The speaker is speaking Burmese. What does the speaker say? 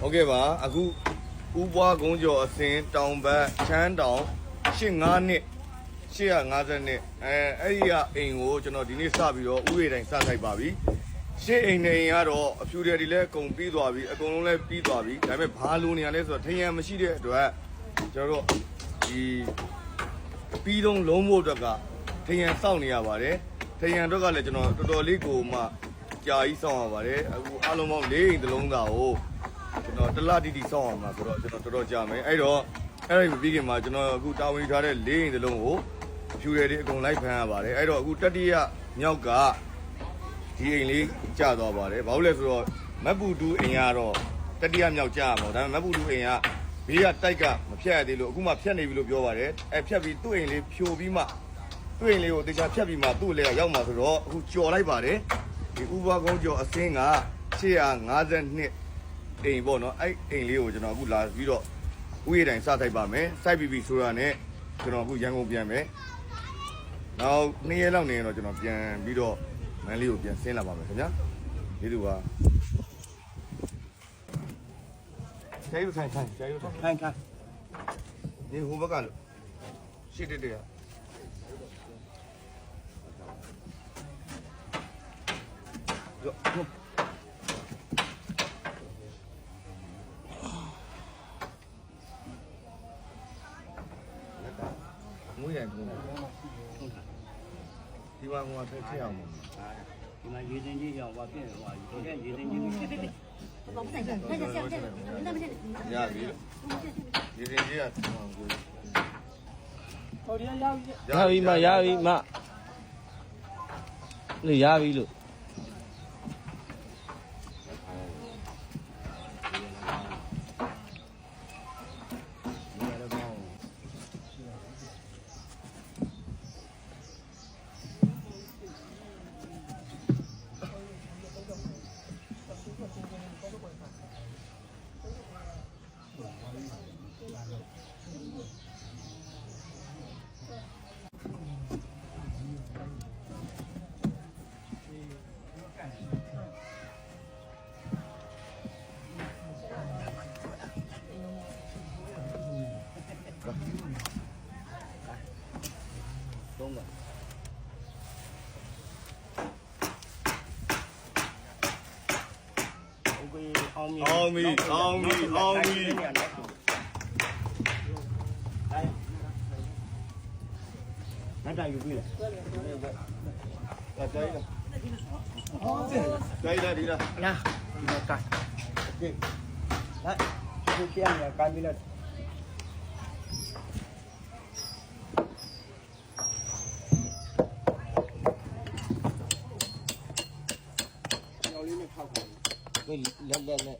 ဟုတ်ကဲ့ပါအခုဥပွားကုန်းကျော်အစင်တောင်ဘက်ချမ်းတောင်85နှစ်850နှစ်အဲအဲ့ဒီကအိမ်ကိုကျွန်တော်ဒီနေ့စပြီးတော့ဥရေတိုင်းစထိုက်ပါပြီရှေ့အိမ်နေအိမ်ကတော့အဖြူတယ်ဒီလဲအကုန်ပြီးသွားပြီအကုန်လုံးလဲပြီးသွားပြီဒါပေမဲ့ဘာလိုနေရလဲဆိုတော့ထရံမရှိတဲ့အတွက်ကျွန်တော်တို့ဒီပြီးတော့လုံးဖို့အတွက်ကထရံစောင့်နေရပါတယ်ထရံအတွက်ကလည်းကျွန်တော်တော်တော်လေးကိုမှကြာကြီးစောင့်ရပါတယ်အခုအလုံးပေါင်း၄အိမ်တစ်လုံးသာကို ကျွန်တော်တစ်လတိတိစောင့်အောင်မှာဆိုတော့ကျွန်တော်တော်တော်ကြာမယ်အဲ့တော့အဲ့ဒီမပြီးခင်မှာကျွန်တော်အခုတာဝန်ယူထားတဲ့လေးရင်တစ်လုံးကိုဖြူရည်တွေအကုန်လိုက်ဖမ်းရပါတယ်အဲ့တော့အခုတတိယမြောက်ကဒီအိမ်လေးကြာသွားပါတယ်ဘာလို့လဲဆိုတော့မက်ပူတူအိမ်ကတော့တတိယမြောက်ကြာမှာဒါပေမဲ့မက်ပူတူအိမ်ကဘေးကတိုက်ကမဖြတ်ရသေးလို့အခုမှဖြတ်နေပြီလို့ပြောပါတယ်အဲ့ဖြတ်ပြီးသူ့အိမ်လေးဖြိုပြီးမှသူ့အိမ်လေးကိုတေချာဖြတ်ပြီးမှသူ့လေကရောက်မှာဆိုတော့အခုကြော်လိုက်ပါတယ်ဒီဥပကုန်းကျော်အစင်းက852 အိမ်ပေါ့နော်အဲ့အိမ်လေးကိုကျွန်တော်အခုလာပြီးတော့ဥယျာဉ်တိုင်းစထိုက်ပါမယ်စိုက်ပြီးပြီဆိုတာနဲ့ကျွန်တော်အခုရန်ကုန်ပြန်မယ်နောက်နှစ်ရက်လောက်နေရင်တော့ကျွန်တော်ပြန်ပြီးတော့မန်းလေးကိုပြန်ဆင်းလာပါမယ်ခင်ဗျာဒီလူကကျဲယူထိုင်ထိုင်ကျဲယူထိုင်看看，ဒီဟိုဘက်ကလို့ရှစ်တက်တက်ရ တိုင်းထုံးတာဒီမှာကွာထွက်ထအောင်ပါဒီမှာရေတင်ကြီးရောက်ပါပြင်ဟိုဒီကရေတင်ကြီးကိုဖြစ်ဖြစ်ဖြစ်ဘာမှမဆိုင်ဘူးဆက်ဆက်ဆက်ဆက်ရပြီရေတင်ကြီးကထောင်ကိုဟိုဒီရောက်ရောက်ပြီမရောက်ပြီမလို့ရပြီလို့ 东的。အောင်မီအော Hắn ra dùng quy này. Là đây là. Đây đây đi ra. Nha. Đi ra cài. Ok. Đấy. Đi kia là cài đi lên. Lên lên lên.